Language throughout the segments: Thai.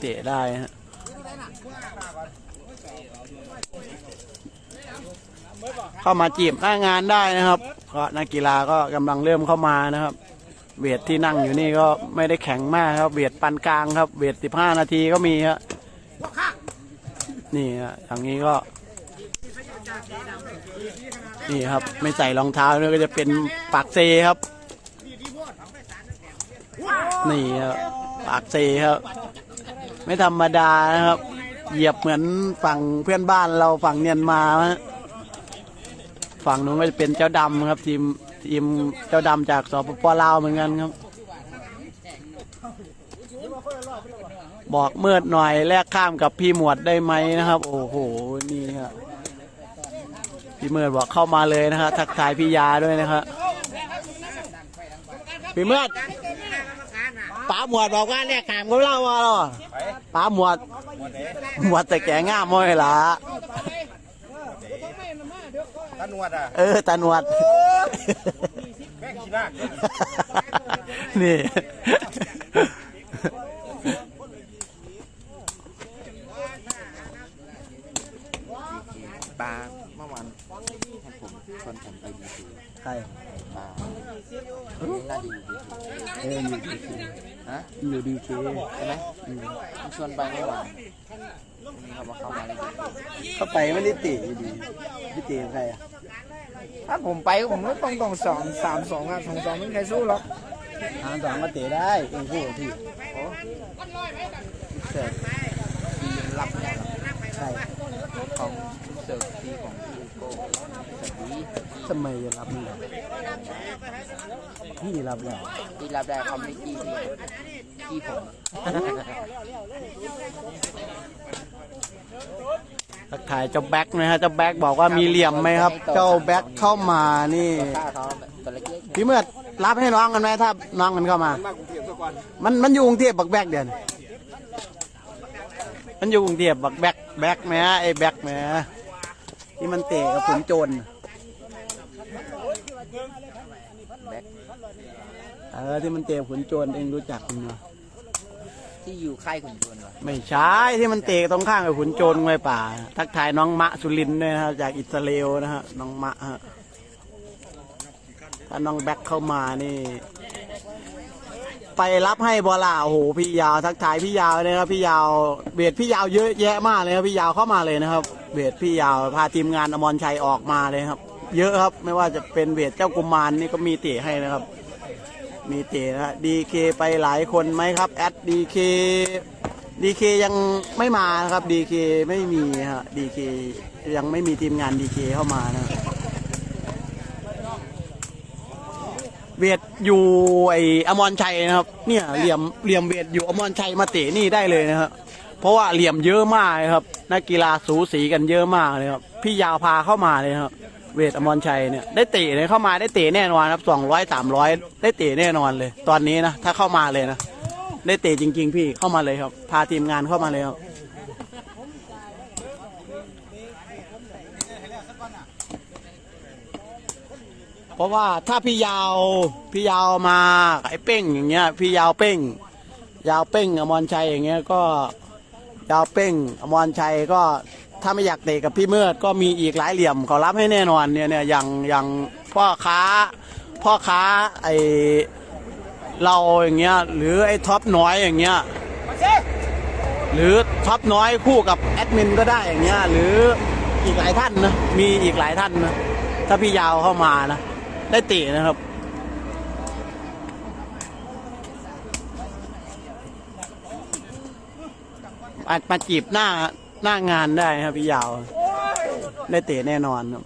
เตะได้ฮะเข้ามาจีบหน้างานได้นะครับก็นักกีฬาก็กำลังเริ่มเข้ามานะครับ เวทที่นั่งอยู่นี่ก็ไม่ได้แข็งมากครับ เวทปานกลางครับ เวทสิบห้านาทีก็มีครับนี่ฮะอย่างนี้ก็นี่ครับไม่ใส่รองเท้าเนี่ยก็จะเป็นปากเซครับ นี่ครับปากเซครับ ไม่ธรรมดานะครับ เหยียบเหมือนฝั่งเพื่อนบ้านเราฝั่งเนียนมาฝั่งนู้นก็จะเป็นเจ้าดำครับ ทีมทีมเจ้าดำจากสปปลาวเหมือนกันครับ บอกเมื่อหน่อยแลกข้ามกับพี่หมวดได้ไหมนะครับ โอ้โหนี่ครับพี่เมื่อบอกเข้ามาเลยนะครับทักทายพี่ยาด้วยนะครับพี่เมื่อ ป๋าหมวดบอกว่าแลกข้ามกับเราว่าหรอป๋าหมวด หมวดแต่แกง่ามมอยละตาหนวดอะเออตาหนวดแม่งขี้ลากนี่ปลาเมื่อวานให้ผมชวนผมไปดีซีใครปลา น่าดีดีเอออยู่ดีเคฮะอยู่ดีเคใช่ไหมผมชวนไปเมื่อวานนนี้เขาบอกเขามาเลยเข้าไปไม่ได้ติอยู่ดีพี่ติใครอะถ้าผมไปผมก็ต้องต้องสองสามสองอะสองสองไม่มีใครสู้หรอกทางสองมาเตะได้เองพูดที่โอ้เสิร์ฟทีมรับเนี่ยใช่ของ เสิร์ฟทีของพี่อูโก้สิร์ฟดีทำไมรับไม่ได้พี่รับแล้วที่รับได้เขาไม่กี้พี่กี้ผมทักทายเจ้าแบ็คนะฮะเจ้าแบ็คบอกว่ามีเหลี่ยมไหมครับ เจ้าแบ็คเข้ามานี่พี่เมื่อรับให้น้องกันไหมถ้าน้องมันเข้ามา มันมันอยู่กรุงเทพบักแบกเดือนมันอยู่กรุงเทพบักแบกแบกแหม่ไอ้แบกแหม่ ที่มันเตะกับขุนโจรๆแบ็คเออที่มันเตะกับขุนโจรเองรู้จักมันไหมที่อยู่ค่ายขุนจวนวะไม่ใช่ที่มันเตะตรงข้างกับขุนโจรไว้ป่า ทักทายน้องมะสุรินทร์ด้วยนะครับจากอิสราเอลนะฮะน้องมะฮะถ้าน้องแบ็คเข้ามานี่ ไปรับให้บอลาโอ้โหพี่ยาวทักทายพี่ยาวเลยครับพี่ยาวเบียดพี่ยาวเยอะแยะมากเลยครับพี่ยาวเข้ามาเลยนะครับเบียดพี่ยาวพาทีมงานอมรชัยออกมาเลยครับ เยอะครับไม่ว่าจะเป็นเบียดเจ้ากุมารนี่ก็มีเตะให้นะครับ มีเตะนะดีเคไปหลายคนไหมครับแอดดีเคดีเคยังไม่มานะครับดีเคไม่มีฮะดีเคยังไม่มีทีมงานดีเคเข้ามานะ เวทอยู่ไออมรชัยนะครับ เนี่ยเหลี่ยมเหลี่ยมเวทอยู่อมรชัยมาเตะนี่ได้เลยนะครับเพราะว่าเหลี่ยมเยอะมากครับนักกีฬาสูสีกันเยอะมากเลยครับพี่ยาวพาเข้ามาเลยครับ เวทอมรชัยเนี่ยได้เตะเลยเข้ามาได้เตะแน่นอนครับสองร้อยสามร้อยได้เตะแน่นอนเลย ตอนนี้นะถ้าเข้ามาเลยนะได้เตะจริง ๆ พี่เข้ามาเลยครับ พาทีมงานเข้ามาเลยครับ ราะว่าถ้าพี่ยาวพี่ยาวมาไอ้เป้งอย่างเงี้ย พี่ยาวเป้ง ยาวเป้งอมรชัยอย่างเงี้ยก็ยาวเป้งอมรชัยก็ถ้าไม่อยากเตะกับพี่เมือดก็มีอีกหลายเหลี่ยมเขารับให้แน่นอนเนี่ยเนี่ยอย่างอย่างพ่อค้าพ่อค้าไอเราอย่างเงี้ยหรือไอท็อปน้อยอย่างเงี้ยหรือท็อปน้อยคู่กับแอดมินก็ได้อย่างเงี้ยหรืออีกหลายท่านนะมีอีกหลายท่านนะถ้าพี่ยาวเข้ามานะ ได้เตะนะครับมาจมาจีบหน้าหน้างานได้ครับพี่ยาว ได้เตะแน่นอนครับ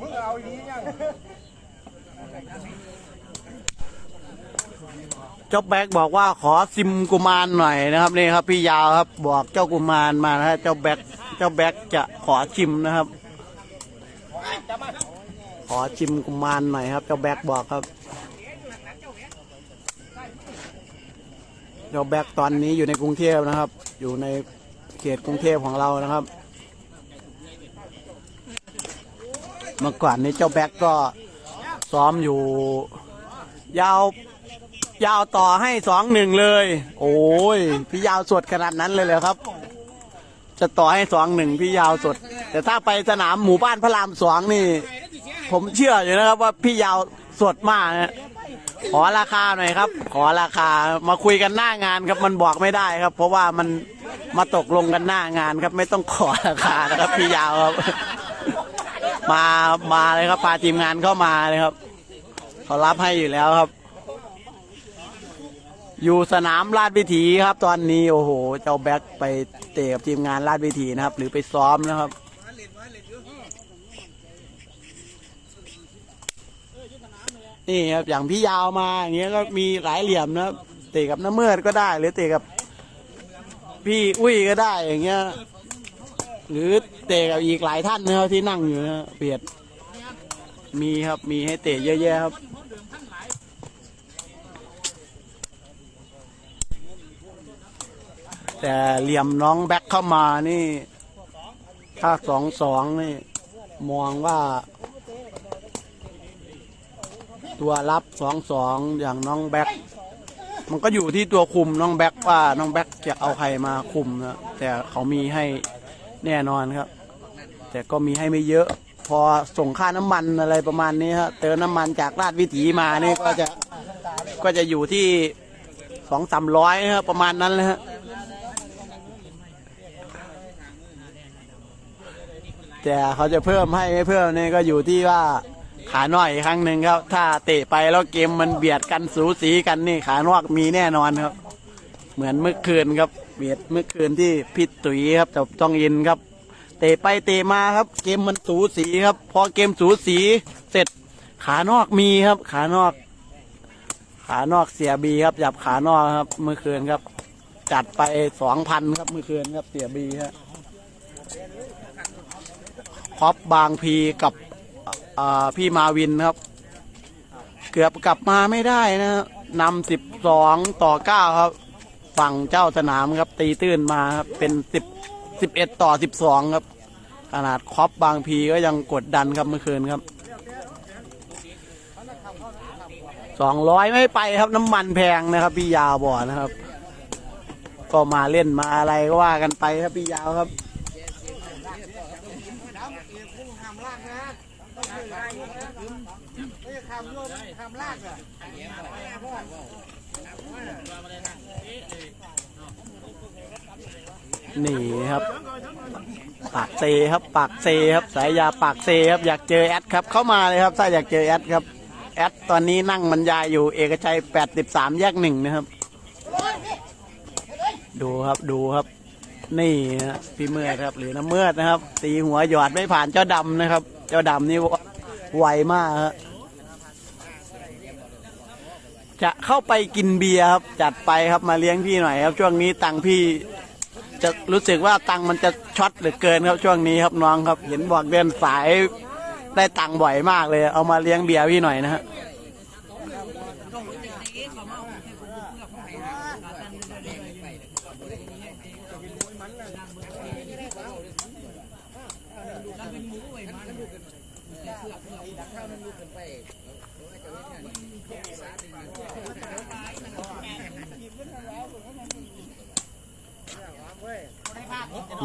มึงเอาอย่างนี้ยัง เจ้าแบ็กบอกว่าขอซิมกุมารหน่อยนะครับนี่ครับ พี่ยาวครับบอกเจ้ากุมารมานะฮะเจ้าแบ็กเจ้าแบ็กจะขอชิมนะครับ ขอชิมกุมารหน่อยครับ เจ้าแบ็กบอกครับ เจ้าแบ็กตอนนี้อยู่ในกรุงเทพนะครับ อยู่ในเขตกรุงเทพของเรานะครับ เมื่อก่อนนี้เจ้าแบ็กก็ซ้อมอยู่ยาว ยาวต่อให้สองหนึ่งเลย โอ้ยพี่ยาวสดขนาดนั้นเลยเหรอครับ จะต่อให้สองหนึ่งพี่ยาวสด แต่ถ้าไปสนามหมู่บ้านพระรามสองนี่ ผมเชื่ออยู่นะครับว่าพี่ยาวสดมากนะขอราคาหน่อยครับ ขอราคามาคุยกันหน้างานครับมันบอกไม่ได้ครับ เพราะว่ามันมาตกลงกันหน้างานครับ ไม่ต้องขอราคานะครับ พี่ยาวครับ มามาเลยครับพาทีมงานเข้ามาเลยครับเขารับให้อยู่แล้วครับ อยู่สนามลาดวิถีครับ ตอนนี้โอ้โห เจ้าแบ็คไปเตะกับทีมงานลาดวิถีนะครับ หรือไปซ้อมนะครับนี่ครับอย่างพี่ยาวมาอย่างเงี้ยก็มีหลายเหลี่ยมนะครับเตะกับน้ำเมือดก็ได้ หรือเตะกับ พี่อุ้ยก็ได้อย่างเงี้ย หรือเตะกับอีกหลายท่านนะครับที่นั่งอยู่นะเปียดมีครับมีให้เตะเยอะแยะครับ แต่เหลี่ยมน้องแบ็คเข้ามานี่ ถ้าสองสองนี่ มองว่า ตัวรับสองสองอย่างน้องแบ็คมันก็อยู่ที่ตัวคุมน้องแบ็คว่าน้องแบ็คจะเอาใครมาคุมนะแต่เขามีให้แน่นอนครับ แต่ก็มีให้ไม่เยอะ พอส่งค่าน้ำมันอะไรประมาณนี้ฮะเติมน้ำมันจากราชวิถีมานี่ก็จะก็จะอยู่ที่สองสามร้อยครับประมาณนั้นเลยฮะ แต่เขาจะเพิ่มให้ไม่เพิ่มนี่ก็อยู่ที่ว่าขาหน่อยครั้งหนึ่งครับ ถ้าเตะไปแล้วเกมมันเบียดกันสูสีกันนี่ขานอกมีแน่นอนครับ เหมือนเมื่อคืนครับ เบียดเมื่อคืนที่พิษตุ๋ยครับจบต้องยินครับ เตะไปเตะมาครับ เกมมันสูสีครับ พอเกมสูสีเสร็จขานอกมีครับ ขานอก ขานอกเสียบีครับจับขานอกครับ เมื่อคืนครับ จัดไปสองพันครับเมื่อคืนครับเสียบีครับ คอปบางพีกับพี่มาวินครับ เกือบกลับมาไม่ได้นะนำสิบสองต่อเก้าครับ ฝั่งเจ้าสนามครับ ตีตื้นมาครับเป็นสิบสิบเอ็ดต่อสิบสองครับ ขนาดคอปบางพีก็ยังกดดันครับเมื่อคืนครับสองร้อยไม่ไปครับน้ำมันแพงนะครับ พี่ยาวบอกนะครับ ก็มาเล่นมาอะไรก็ว่ากันไปครับพี่ยาวครับ นี่ครับ ปากเซครับ ปากเซครับ สายยาปากเซครับ อยากเจอแอดครับ เข้ามาเลยครับ ถ้าอยากเจอแอดครับ แอดตอนนี้นั่งบรรยายอยู่เอกชัย 83 แยกหนึ่งนะครับ ดูครับ ดูครับ นี่ฮะพี่เมื่อครับ หรือน้ำเมื่อนะครับ ตีหัวหยอดไม่ผ่านเจ้าดำนะครับ เจ้าดำนี่ไวมากครับ จะเข้าไปกินเบียร์ครับ จัดไปครับมาเลี้ยงพี่หน่อยครับ ช่วงนี้ตังค์พี่จะรู้สึกว่าตังค์มันจะช็อตเหลือเกินครับช่วงนี้ครับน้องครับ เห็นบอกเดินสายได้ตังค์บ่อยมากเลย เอามาเลี้ยงเบียร์พี่หน่อยนะฮะ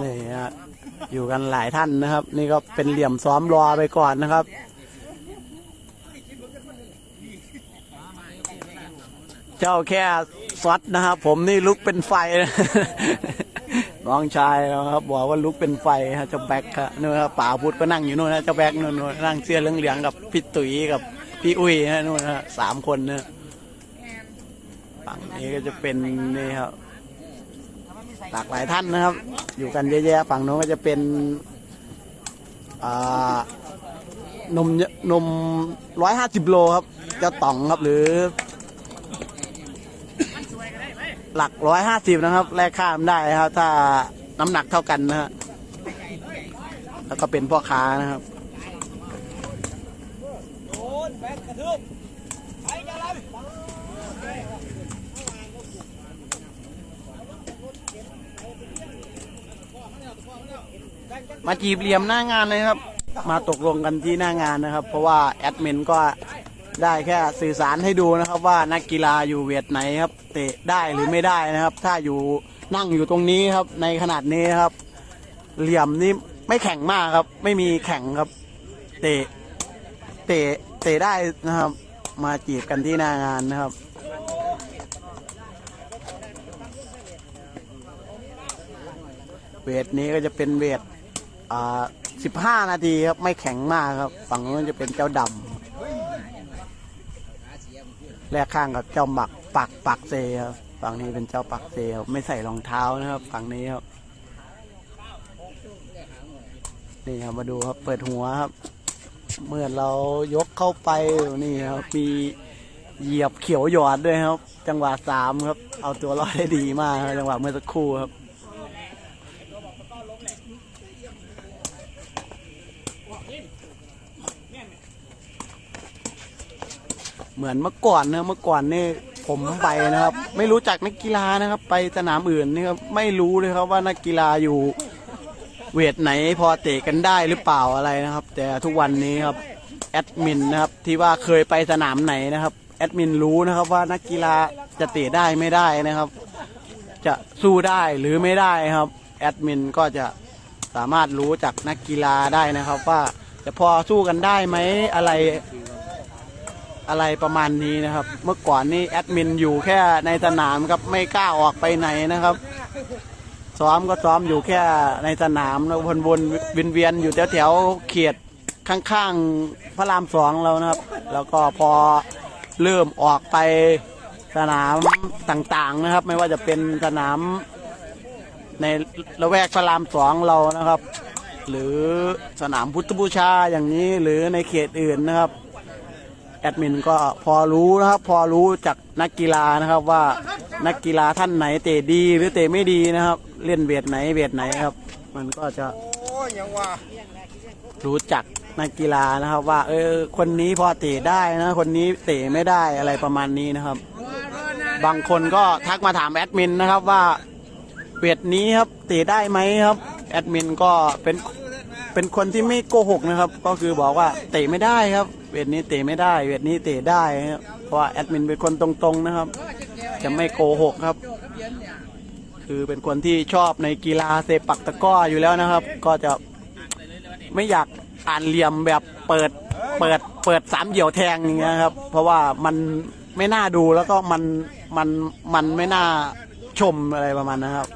นี่ฮะอยู่กันหลายท่านนะครับ นี่ก็เป็นเหลี่ยมซ้อมรอไปก่อนนะครับเจ้าแค่ซอตนะครับ ผมนี่ลุกเป็นไฟ น้องชายนะครับบอกว่าลุกเป็นไฟฮะเจ้าแบ็ครับนู่นครับป่าพุทธก็นั่งอยู่นู่นนะเจ้าแบ็คนู่นนู่นนั่งเสื้อเหลืองๆกับพี่ตุ๋ยกับพี่อุ้ยฮะนู่นนะสามคนนะฝั่งนี้ก็จะเป็นนี่ครับ หลากหลายท่านนะครับ อยู่กันเยอะแยะฝั่งโน้นก็จะเป็นนมนมร้อยห้าสิบโลครับเจ้าต่องครับหรือ หลักร้อยห้าสิบนะครับ แลกข้ามได้ครับ ถ้าน้ำหนักเท่ากันนะฮะแล้วก็เป็นพ่อค้านะครับ มาจีบเหลี่ยมหน้างานเลยครับ มาตกลงกันที่หน้างานนะครับ เพราะว่าแอดมินก็ได้แค่สื่อสารให้ดูนะครับ ว่านักกีฬาอยู่เวทไหนครับเตะได้หรือไม่ได้นะครับ ถ้าอยู่นั่งอยู่ตรงนี้ครับ ในขนาดนี้ครับ เหลี่ยมนี่ไม่แข็งมากครับ ไม่มีแข็งครับ เตะเตะเตะได้นะครับ มาจีบกันที่หน้างานนะครับเวทนี้ก็จะเป็นเวท อ่าสิบห้านาทีครับ ไม่แข็งมากครับ ฝั่งนู้นจะเป็นเจ้าดำแลกข้างกับเจ้าหมักปักปักเซครับฝั่งนี้เป็นเจ้าปักเซครับไม่ใส่รองเท้านะครับ ฝั่งนี้ครับนี่ครับมาดูครับเปิดหัวครับ เมื่อเรายกเข้าไปนี่ครับมีเหยียบเขียวหยอดด้วยครับ จังหวะสามครับ เอาตัวรอดได้ดีมากครับจังหวะเมื่อสักครู่ครับ เหมือนเมื่อก่อนนะเมื่อก่อนนี่ผมไปนะครับ ไม่รู้จักนักกีฬานะครับ ไปสนามอื่นนี่ครับไม่รู้เลยครับว่านักกีฬาอยู่เวทไหนพอเตะกันได้หรือเปล่าอะไรนะครับ แต่ทุกวันนี้ครับแอดมินนะครับที่ว่าเคยไปสนามไหนนะครับแอดมินรู้นะครับว่านักกีฬาจะเตะได้ไม่ได้นะครับ จะสู้ได้หรือไม่ได้ครับแอดมินก็จะสามารถรู้จากนักกีฬาได้นะครับ ว่าจะพอสู้กันได้ไหมอะไร อะไรประมาณนี้นะครับ เมื่อก่อนนี่แอดมินอยู่แค่ในสนามครับไม่กล้าออกไปไหนนะครับ ซ้อมก็ซ้อมอยู่แค่ในสนามแล้ววนๆเวียนๆอยู่แถวๆเขตข้างๆพระรามสองเรานะครับ แล้วก็พอเริ่มออกไปสนามต่างๆนะครับ ไม่ว่าจะเป็นสนามในละแวกพระรามสองเรานะครับ หรือสนามพุทธบูชาอย่างนี้หรือในเขตอื่นนะครับ แอดมินก็พอรู้นะครับ พอรู้จากนักกีฬานะครับว่านักกีฬาท่านไหนเตะดีหรือเตะไม่ดีนะครับ เล่นเวทไหนเวทไหนครับ มันก็จะรู้จักนักกีฬานะครับว่า เออคนนี้พอเตะได้นะ คนนี้เตะไม่ได้อะไรประมาณนี้นะครับ บางคนก็ทักมาถามแอดมินนะครับว่าเวทนี้ครับเตะได้ไหมครับ แอดมินก็เป็นเป็นคนที่ไม่โกหกนะครับ ก็คือบอกว่าเตะไม่ได้ครับ เวทนี้เตะไม่ได้ เวทนี้เตะได้ครับเพราะว่าแอดมินเป็นคนตรงๆนะครับ จะไม่โกหกครับ คือเป็นคนที่ชอบในกีฬาเซปักตะก้ออยู่แล้วนะครับ ก็จะไม่อยากอ่านเหลี่ยมแบบเปิดเปิดเปิดสามเหี่ยวแทงอย่างเงี้ยครับ เพราะว่ามันไม่น่าดูแล้วก็มันมันมันไม่น่าชมอะไรประมาณนะครับ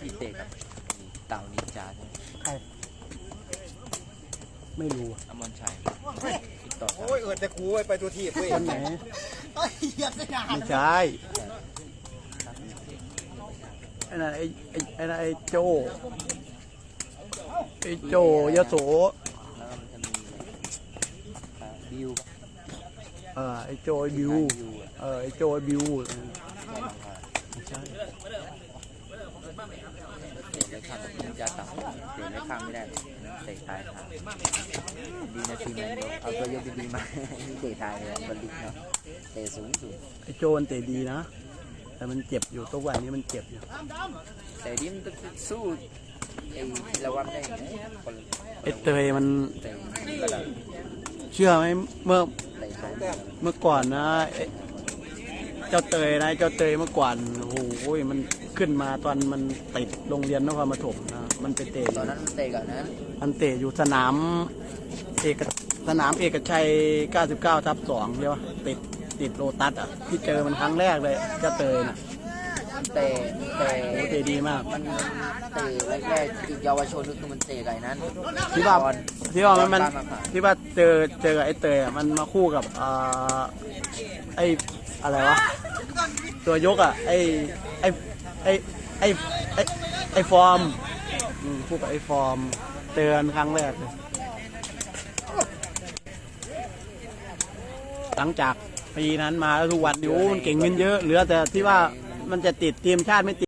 พี่เตะกับเต่านินจาใช่ไหมไม่รู้อมรชัยติดต่อโอ้ยเอิดแต่กูไปตัวทีบเว้ยคนไหนไม่ใช่ไอ้นั่นไอ้ไอ้ไอ้นั่นไอ้โจไอ้โจยโสแล้วก็มันจะมีอ่าบิว เออไอ้โจไอ้บิวบิวอะเออไอ้โจไอ้บิวไม่ใช่เตะได้ข้ามกับนินจาเต่าเตะได้ข้ามไม่ได้เตะตายขาดีนะทีมนั้นเอาตัวยกดีๆมาเตะตายเลยบอลลิกเนาะเตะสูงสูงไอ้โจมันเตะดีนะ แต่มันเจ็บอยู่ตัววันนี้มันเจ็บอยู่แต่ดิมนต้องสู้ไอ้ธีรวัตรได้ไงคนไอ้เตยมันเตะระดับเชื่อไหมเมื่อ เตะสองเดือนเมื่อก่อนนะไอ้เจ้าเตยนะเจ้าเตยเมื่อก่อนโอ้โหมันขึ้นมาตอนมันติดโรงเรียนนครปฐมนะมันไปเตะตอนนั้นมันเตะก่อนนะมันเตะอยู่สนามเอกสนามเอกชัย 99 ทับ2เรียกว่าติดติดโลตัสอะที่เจอมันครั้งแรกเลยเจ้าเตยน่ะ เตะเตะเตะดีมาก มันเตะแรกๆอีกเยาวชนคือมันเตะไก่นั้นที่ว่าที่ว่ามันมันที่ว่าเจอเจอไอ้เตยอะมันมาคู่กับอ่าไอ้อะไรวะตัวยกอะไอ้ไอ้ไอ้ไอ้ไอ้ฟอร์มคู่กับไอ้ฟอร์ม เตือนครั้งแรกหลังจากปีนั้นมาแล้วทุกวันดิวมันเก่งขึ้นเยอะเหลือแต่ที่ว่า มันจะติดทีมชาติไม่ติด